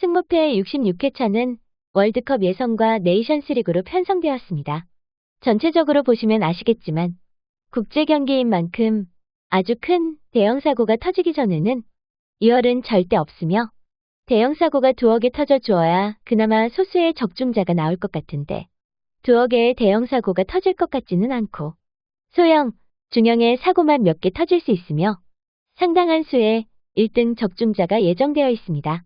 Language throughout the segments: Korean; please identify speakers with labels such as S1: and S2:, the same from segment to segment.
S1: 승무패 66회차는 월드컵 예선과 네이션스리그로 편성되었습니다. 전체적으로 보시면 아시겠지만 국제 경기인 만큼 아주 큰 대형 사고가 터지기 전에는 2월은 절대 없으며 대형 사고가 개 터져 주어야 그나마 소수의 적중자가 나올 것 같은데 두어 개의 대형 사고가 터질 것 같지는 않고 소형, 중형의 사고만 몇 개 터질 수 있으며 상당한 수의 1등 적중자가 예정되어 있습니다.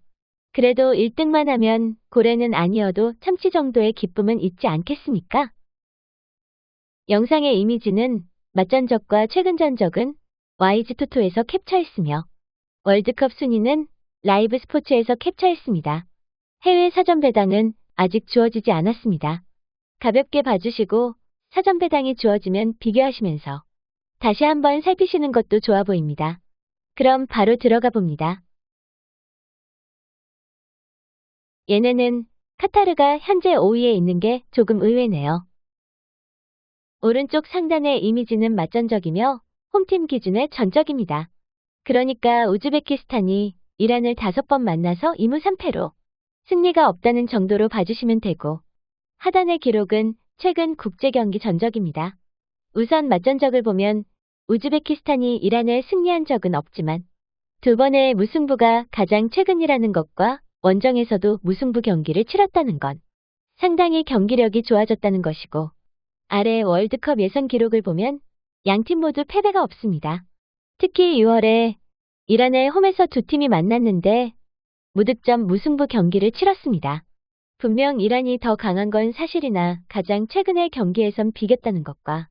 S1: 그래도 1등만 하면 고래는 아니어도 참치 정도의 기쁨은 있지 않겠습니까? 영상의 이미지는 맞전적과 최근 전적은 YG 토토에서 캡처했으며 월드컵 순위는 라이브 스포츠에서 캡처했습니다. 해외 사전 배당은 아직 주어지지 않았습니다. 가볍게 봐주시고 사전 배당이 주어지면 비교하시면서 다시 한번 살피시는 것도 좋아 보입니다. 그럼 바로 들어가 봅니다. 얘네는 카타르가 현재 5위에 있는 게 조금 의외네요. 오른쪽 상단의 이미지는 맞전적이며 홈팀 기준의 전적입니다. 그러니까 우즈베키스탄이 이란을 다섯 번 만나서 2무 3패로 승리가 없다는 정도로 봐주시면 되고 하단의 기록은 최근 국제 경기 전적입니다. 우선 맞전적을 보면 우즈베키스탄이 이란에 승리한 적은 없지만 두 번의 무승부가 가장 최근이라는 것과 원정에서도 무승부 경기를 치렀다는 건 상당히 경기력이 좋아졌다는 것이고 아래 월드컵 예선 기록을 보면 양 팀 모두 패배가 없습니다. 특히 6월에 이란의 홈에서 두 팀이 만났는데 무득점 무승부 경기를 치렀습니다. 분명 이란이 더 강한 건 사실이나 가장 최근의 경기에선 비겼다는 것과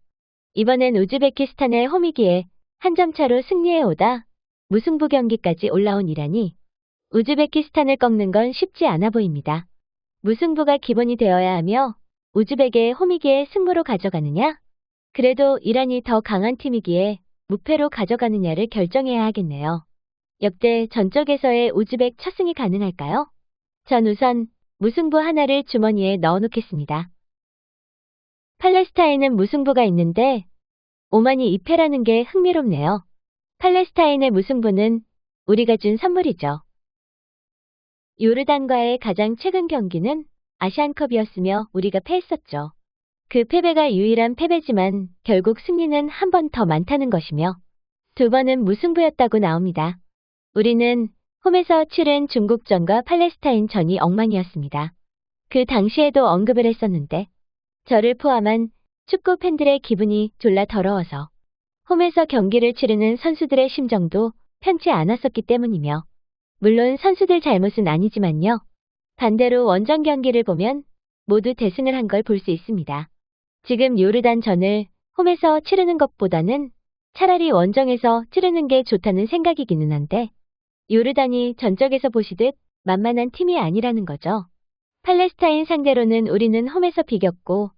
S1: 이번엔 우즈베키스탄의 홈이기에 한 점 차로 승리해 오다 무승부 경기까지 올라온 이란이 우즈베키스탄을 꺾는 건 쉽지 않아 보입니다. 무승부가 기본이 되어야 하며 우즈벡의 홈이기에 승부로 가져가느냐? 그래도 이란이 더 강한 팀이기에 무패로 가져가느냐를 결정해야 하겠네요. 역대 전적에서의 우즈벡 첫 승이 가능할까요? 전 우선 무승부 하나를 주머니에 넣어놓겠습니다. 팔레스타인은 무승부가 있는데 오만이 2패라는 게 흥미롭네요. 팔레스타인의 무승부는 우리가 준 선물이죠. 요르단과의 가장 최근 경기는 아시안컵이었으며 우리가 패했었죠. 그 패배가 유일한 패배지만 결국 승리는 한 번 더 많다는 것이며 두 번은 무승부였다고 나옵니다. 우리는 홈에서 치른 중국전과 팔레스타인전이 엉망이었습니다. 그 당시에도 언급을 했었는데 저를 포함한 축구 팬들의 기분이 졸라 더러워서 홈에서 경기를 치르는 선수들의 심정도 편치 않았었기 때문이며 물론 선수들 잘못은 아니지만요. 반대로 원정 경기를 보면 모두 대승을 한 걸 볼 수 있습니다. 지금 요르단전을 홈에서 치르는 것보다는 차라리 원정에서 치르는 게 좋다는 생각이기는 한데 요르단이 전적에서 보시듯 만만한 팀이 아니라는 거죠. 팔레스타인 상대로는 우리는 홈에서 비겼고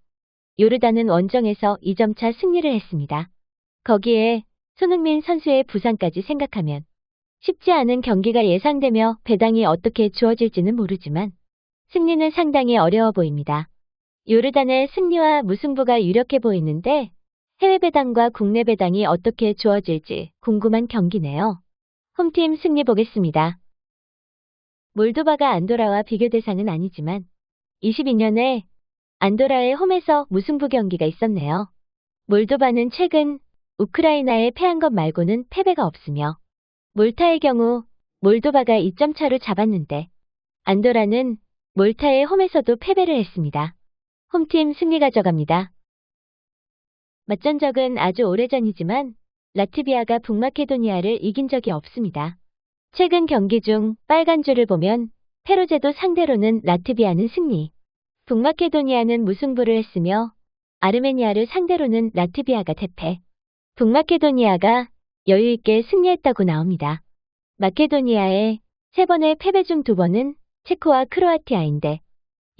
S1: 요르단은 원정에서 2점차 승리를 했습니다. 거기에 손흥민 선수의 부상까지 생각하면 쉽지 않은 경기가 예상되며 배당이 어떻게 주어질지는 모르지만 승리는 상당히 어려워 보입니다. 요르단의 승리와 무승부가 유력해 보이는데 해외 배당과 국내 배당이 어떻게 주어질지 궁금한 경기네요. 홈팀 승리 보겠습니다. 몰도바가 안도라와 비교 대상은 아니지만 22년에 안도라의 홈에서 무승부 경기가 있었네요. 몰도바는 최근 우크라이나에 패한 것 말고는 패배가 없으며 몰타의 경우 몰도바가 2점 차로 잡았는데 안도라는 몰타의 홈에서도 패배를 했습니다. 홈팀 승리 가져갑니다. 맞전 적은 아주 오래전이지만 라트비아가 북마케도니아를 이긴 적이 없습니다. 최근 경기 중 빨간 줄을 보면 페루제도 상대로는 라트비아는 승리, 북마케도니아는 무승부를 했으며 아르메니아를 상대로는 라트비아가 대패, 북마케도니아가 여유있게 승리했다고 나옵니다. 마케도니아의 세 번의 패배 중 두 번은 체코와 크로아티아인데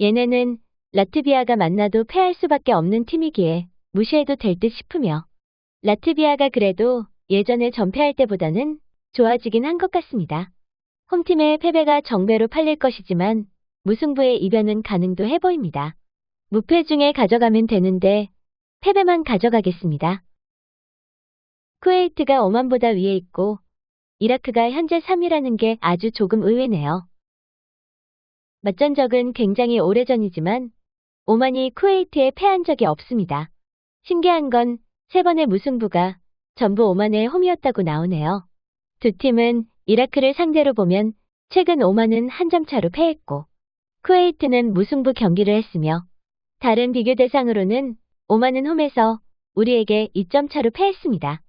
S1: 얘네는 라트비아가 만나도 패할 수밖에 없는 팀이기에 무시해도 될 듯 싶으며 라트비아가 그래도 예전에 전패할 때보다는 좋아지긴 한 것 같습니다. 홈팀의 패배가 정배로 팔릴 것이지만 무승부의 이변은 가능도 해 보입니다. 무패 중에 가져가면 되는데 패배만 가져가겠습니다. 쿠웨이트가 오만보다 위에 있고 이라크가 현재 3위라는 게 아주 조금 의외네요. 맞전 적은 굉장히 오래전이지만 오만이 쿠웨이트에 패한 적이 없습니다. 신기한 건 세 번의 무승부가 전부 오만의 홈이었다고 나오네요. 두 팀은 이라크를 상대로 보면 최근 오만은 한 점 차로 패했고 쿠웨이트는 무승부 경기를 했으며 다른 비교 대상으로는 오만은 홈에서 우리에게 2점 차로 패했습니다.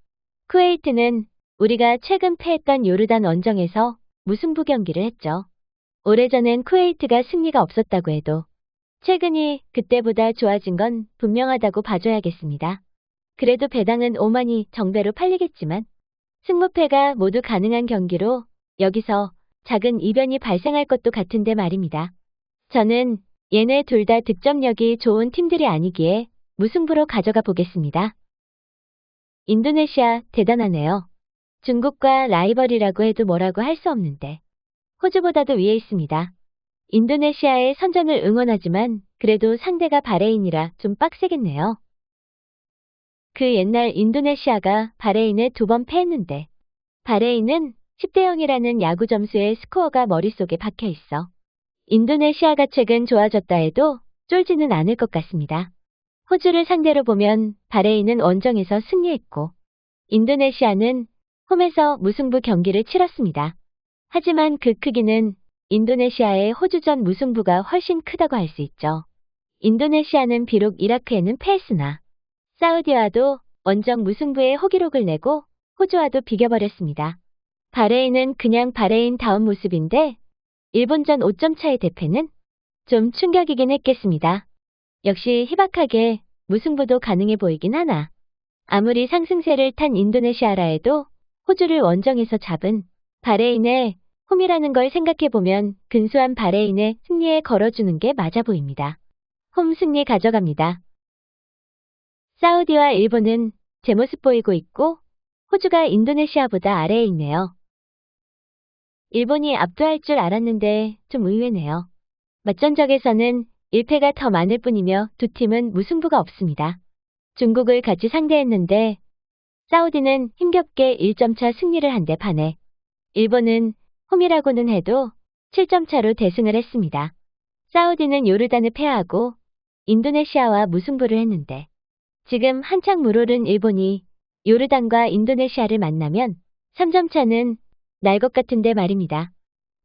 S1: 쿠웨이트는 우리가 최근 패했던 요르단 원정에서 무승부 경기를 했죠. 오래전엔 쿠웨이트가 승리가 없었다고 해도 최근이 그때보다 좋아진 건 분명하다고 봐줘야겠습니다. 그래도 배당은 오만이 정배로 팔리겠지만 승무패가 모두 가능한 경기로 여기서 작은 이변이 발생할 것도 같은데 말입니다. 저는 얘네 둘 다 득점력이 좋은 팀들이 아니기에 무승부로 가져가 보겠습니다. 인도네시아 대단하네요. 중국과 라이벌이라고 해도 뭐라고 할 수 없는데 호주보다도 위에 있습니다. 인도네시아의 선전을 응원하지만 그래도 상대가 바레인이라 좀 빡세겠네요. 그 옛날 인도네시아가 바레인에 두 번 패했는데 바레인은 10대 0이라는 야구 점수의 스코어가 머릿속에 박혀 있어. 인도네시아가 최근 좋아졌다 해도 쫄지는 않을 것 같습니다. 호주를 상대로 보면 바레인은 원정에서 승리했고 인도네시아는 홈에서 무승부 경기를 치렀습니다. 하지만 그 크기는 인도네시아의 호주전 무승부가 훨씬 크다고 할 수 있죠. 인도네시아는 비록 이라크에는 패했으나 사우디와도 원정 무승부의 호기록을 내고 호주와도 비겨버렸습니다. 바레인은 그냥 바레인 다운 모습인데 일본전 5점 차의 대패는 좀 충격이긴 했겠습니다. 역시 희박하게 무승부도 가능해 보이긴 하나. 아무리 상승세를 탄 인도네시아라 해도 호주를 원정에서 잡은 바레인의 홈이라는 걸 생각해보면 근소한 바레인의 승리에 걸어주는 게 맞아 보입니다. 홈 승리 가져갑니다. 사우디와 일본은 제 모습 보이고 있고 호주가 인도네시아보다 아래에 있네요. 일본이 압도할 줄 알았는데 좀 의외네요. 맞전적에서는 1패가 더 많을 뿐이며 두 팀은 무승부가 없습니다. 중국을 같이 상대했는데 사우디는 힘겹게 1점차 승리를 한 데 반해 일본은 홈이라고는 해도 7점 차로 대승을 했습니다. 사우디는 요르단을 패하고 인도네시아와 무승부를 했는데 지금 한창 물오른 일본이 요르단과 인도네시아를 만나면 3점 차는 날 것 같은데 말입니다.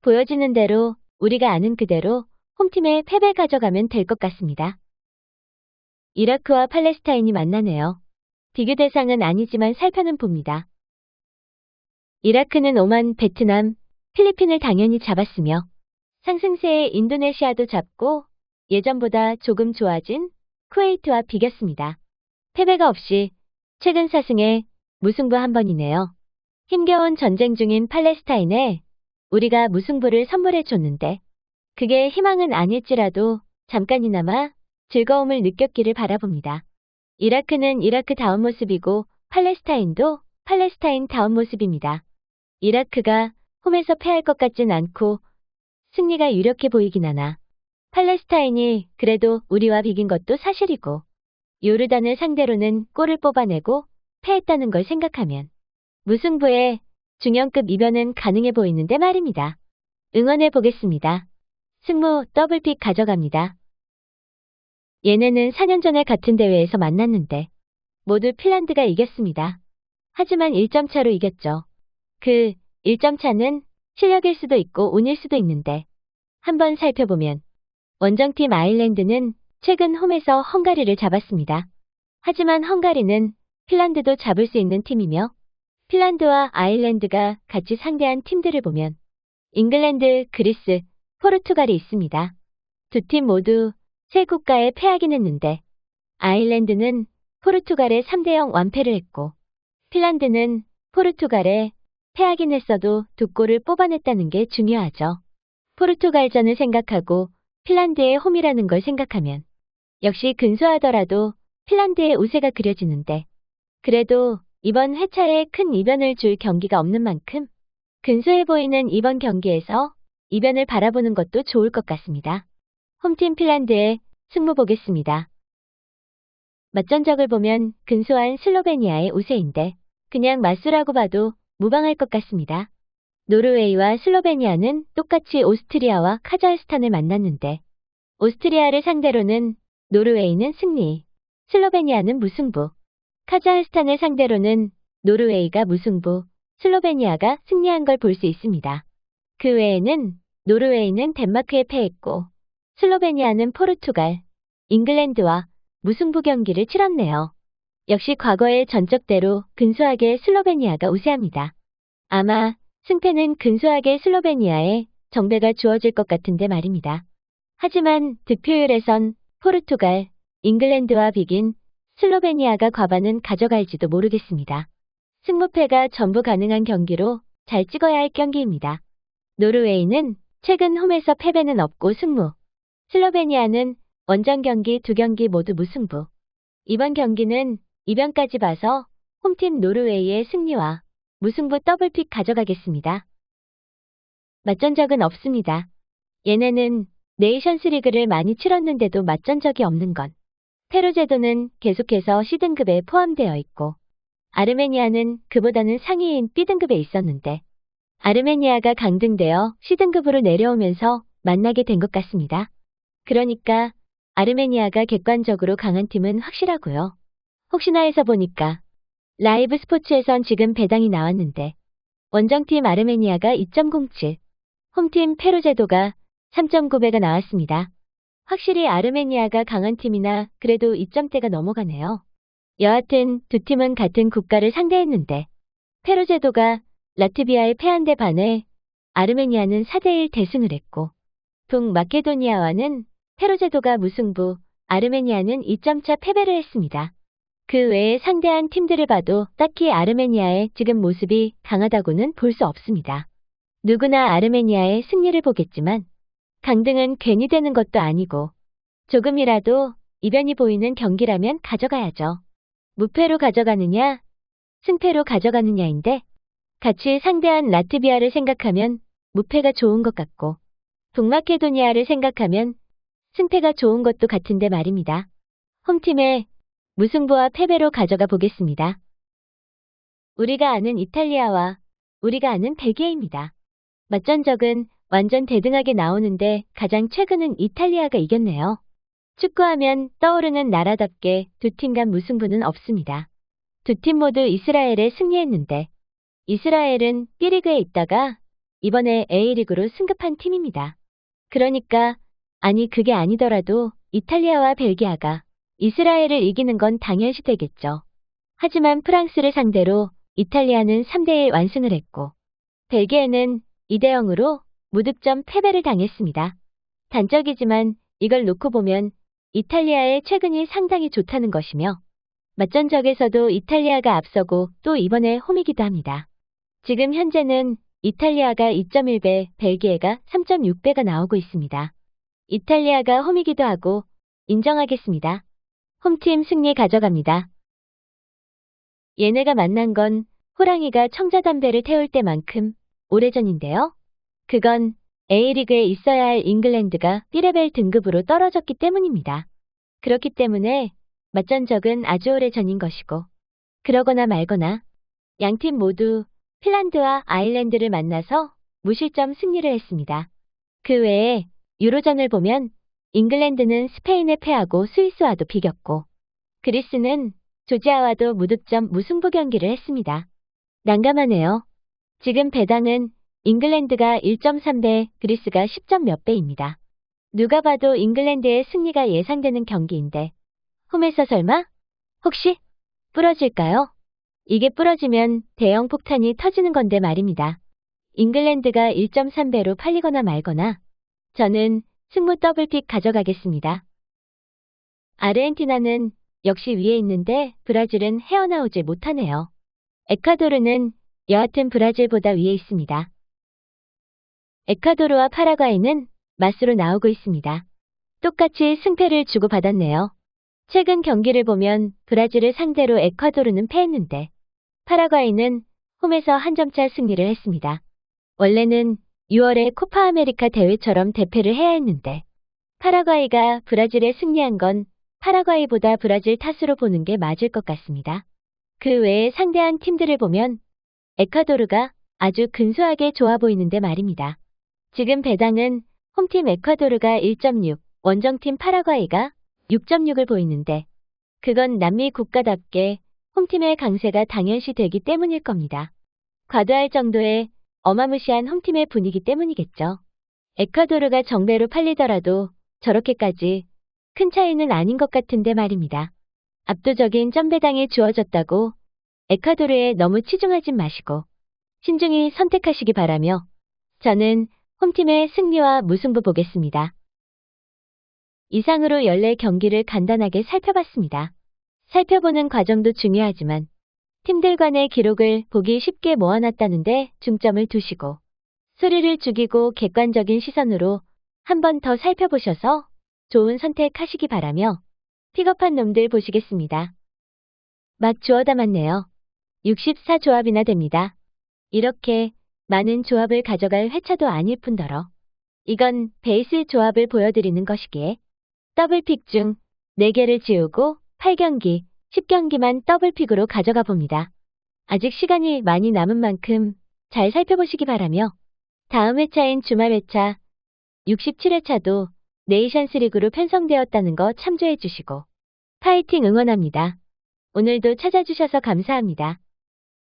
S1: 보여지는 대로 우리가 아는 그대로 홈팀의 패배 가져가면 될 것 같습니다. 이라크와 팔레스타인이 만나네요. 비교 대상은 아니지만 살펴는 봅니다. 이라크는 오만, 베트남, 필리핀을 당연히 잡았으며 상승세의 인도네시아도 잡고 예전보다 조금 좋아진 쿠웨이트와 비겼습니다. 패배가 없이 최근 사승에 무승부 한 번이네요. 힘겨운 전쟁 중인 팔레스타인에 우리가 무승부를 선물해 줬는데 그게 희망은 아닐지라도 잠깐이나마 즐거움을 느꼈기를 바라봅니다. 이라크는 이라크 다운 모습이고 팔레스타인도 팔레스타인 다운 모습입니다. 이라크가 홈에서 패할 것 같진 않고 승리가 유력해 보이긴 하나 팔레스타인이 그래도 우리와 비긴 것도 사실이고 요르단을 상대로는 골을 뽑아내고 패했다는 걸 생각하면 무승부에 중형급 이변은 가능해 보이는데 말입니다. 응원해 보겠습니다. 승무 더블픽 가져갑니다. 얘네는 4년 전에 같은 대회에서 만났는데 모두 핀란드가 이겼습니다. 하지만 1점 차로 이겼죠. 그 1점 차는 실력일 수도 있고 운일 수도 있는데 한번 살펴보면 원정팀 아일랜드는 최근 홈에서 헝가리를 잡았습니다. 하지만 헝가리는 핀란드도 잡을 수 있는 팀이며 핀란드와 아일랜드가 같이 상대한 팀들을 보면 잉글랜드, 그리스, 포르투갈이 있습니다. 두 팀 모두 세 국가에 패하긴 했는데 아일랜드는 포르투갈에 3대0 완패를 했고 핀란드는 포르투갈에 패하긴 했어도 두 골을 뽑아냈다는 게 중요하죠. 포르투갈전을 생각하고 핀란드의 홈이라는 걸 생각하면 역시 근소하더라도 핀란드의 우세가 그려지는데 그래도 이번 회차에 큰 이변을 줄 경기가 없는 만큼 근소해 보이는 이번 경기에서 이변을 바라보는 것도 좋을 것 같습니다. 홈팀 핀란드의 승부 보겠습니다. 맞전적을 보면 근소한 슬로베니아의 우세인데 그냥 맞수라고 봐도 무방할 것 같습니다. 노르웨이와 슬로베니아는 똑같이 오스트리아와 카자흐스탄을 만났는데 오스트리아를 상대로는 노르웨이는 승리, 슬로베니아는 무승부, 카자흐스탄을 상대로는 노르웨이가 무승부, 슬로베니아가 승리한 걸 볼 수 있습니다. 그 외에는 노르웨이는 덴마크에 패했고 슬로베니아는 포르투갈, 잉글랜드와 무승부 경기를 치렀네요. 역시 과거의 전적대로 근소하게 슬로베니아가 우세합니다. 아마 승패는 근소하게 슬로베니아에 정배가 주어질 것 같은데 말입니다. 하지만 득표율에선 포르투갈, 잉글랜드와 비긴 슬로베니아가 과반은 가져갈지도 모르겠습니다. 승무패가 전부 가능한 경기로 잘 찍어야 할 경기입니다. 노르웨이는 최근 홈에서 패배는 없고 승무. 슬로베니아는 원정 경기 두 경기 모두 무승부. 이번 경기는 이변까지 봐서 홈팀 노르웨이의 승리와 무승부 더블픽 가져가겠습니다. 맞전 적은 없습니다. 얘네는 네이션스 리그를 많이 치렀는데도 맞전 적이 없는 건 페루 제도는 계속해서 C등급에 포함되어 있고 아르메니아는 그보다는 상위인 B등급에 있었는데 아르메니아가 강등되어 C등급으로 내려오면서 만나게 된 것 같습니다. 그러니까 아르메니아가 객관적으로 강한 팀은 확실하고요. 혹시나 해서 보니까 라이브 스포츠에선 지금 배당이 나왔는데 원정팀 아르메니아가 2.07, 홈팀 페루 제도가 3.9배가 나왔습니다. 확실히 아르메니아가 강한 팀이나 그래도 2점대가 넘어가네요. 여하튼 두 팀은 같은 국가를 상대했는데 페루 제도가 라트비아에 패한 데 반해 아르메니아는 4대1 대승을 했고 북마케도니아와는 페루 제도가 무승부, 아르메니아는 2점차 패배를 했습니다. 그 외에 상대한 팀들을 봐도 딱히 아르메니아의 지금 모습이 강하다고는 볼 수 없습니다. 누구나 아르메니아의 승리를 보겠지만 강등은 괜히 되는 것도 아니고 조금이라도 이변이 보이는 경기라면 가져가야죠. 무패로 가져가느냐, 승패로 가져가느냐인데 같이 상대한 라트비아를 생각하면 무패가 좋은 것 같고 북마케도니아를 생각하면 승패가 좋은 것도 같은데 말입니다. 홈팀에 무승부와 패배로 가져가 보겠습니다. 우리가 아는 이탈리아와 우리가 아는 벨기에입니다. 맞전적은 완전 대등하게 나오는데 가장 최근은 이탈리아가 이겼네요. 축구하면 떠오르는 나라답게 두 팀 간 무승부는 없습니다. 두 팀 모두 이스라엘에 승리했는데 이스라엘은 B리그에 있다가 이번에 A리그로 승급한 팀입니다. 그러니까 아니 그게 아니더라도 이탈리아와 벨기아가 이스라엘을 이기는 건 당연시 되겠죠. 하지만 프랑스를 상대로 이탈리아는 3대1 완승을 했고 벨기에는 2대0으로 무득점 패배를 당했습니다. 단적이지만 이걸 놓고 보면 이탈리아의 최근이 상당히 좋다는 것이며 맞전적에서도 이탈리아가 앞서고 또 이번에 홈이기도 합니다. 지금 현재는 이탈리아가 2.1배, 벨기에가 3.6배가 나오고 있습니다. 이탈리아가 홈이기도 하고 인정하겠습니다. 홈팀 승리 가져갑니다. 얘네가 만난 건 호랑이가 청자 담배를 태울 때만큼 오래전인데요. 그건 A리그에 있어야 할 잉글랜드가 B레벨 등급으로 떨어졌기 때문입니다. 그렇기 때문에 맞전적은 아주 오래전인 것이고 그러거나 말거나 양팀 모두 핀란드와 아일랜드를 만나서 무실점 승리를 했습니다. 그 외에 유로전을 보면 잉글랜드는 스페인에 패하고 스위스와도 비겼고 그리스는 조지아와도 무득점 무승부 경기를 했습니다. 난감하네요. 지금 배당은 잉글랜드가 1.3배, 그리스가 10점 몇 배입니다. 누가 봐도 잉글랜드의 승리가 예상되는 경기인데 홈에서 설마? 혹시 부러질까요? 이게 부러지면 대형 폭탄이 터지는 건데 말입니다. 잉글랜드가 1.3배로 팔리거나 말거나 저는 승무 더블픽 가져가겠습니다. 아르헨티나는 역시 위에 있는데 브라질은 헤어나오질 못하네요. 에콰도르는 여하튼 브라질보다 위에 있습니다. 에콰도르와 파라과이는 맞수로 나오고 있습니다. 똑같이 승패를 주고받았네요. 최근 경기를 보면 브라질을 상대로 에콰도르는 패했는데 파라과이는 홈에서 한 점차 승리를 했습니다. 원래는 6월에 코파 아메리카 대회처럼 대패를 해야 했는데 파라과이가 브라질에 승리한 건 파라과이보다 브라질 탓으로 보는 게 맞을 것 같습니다. 그 외에 상대한 팀들을 보면 에콰도르가 아주 근소하게 좋아 보이는데 말입니다. 지금 배당은 홈팀 에콰도르가 1.6, 원정팀 파라과이가 6.6을 보이는데 그건 남미 국가답게 홈팀의 강세가 당연시 되기 때문일 겁니다. 과도할 정도의 어마무시한 홈팀의 분위기 때문이겠죠. 에콰도르가 정배로 팔리더라도 저렇게까지 큰 차이는 아닌 것 같은데 말입니다. 압도적인 점배당이 주어졌다고 에콰도르에 너무 치중하진 마시고 신중히 선택하시기 바라며 저는 홈팀의 승리와 무승부 보겠습니다. 이상으로 14경기를 간단하게 살펴봤습니다. 살펴보는 과정도 중요하지만 팀들 간의 기록을 보기 쉽게 모아놨다는데 중점을 두시고 소리를 죽이고 객관적인 시선으로 한 번 더 살펴보셔서 좋은 선택하시기 바라며 픽업한 놈들 보시겠습니다. 막 주워 담았네요. 64조합이나 됩니다. 이렇게 많은 조합을 가져갈 회차도 아닐 뿐더러 이건 베이스 조합을 보여드리는 것이기에 더블픽 중 4개를 지우고 8경기, 10경기만 더블픽으로 가져가 봅니다. 아직 시간이 많이 남은 만큼 잘 살펴보시기 바라며 다음 회차인 주말 회차 67회차도 네이션스 리그로 편성되었다는 거 참조해 주시고 파이팅 응원합니다. 오늘도 찾아주셔서 감사합니다.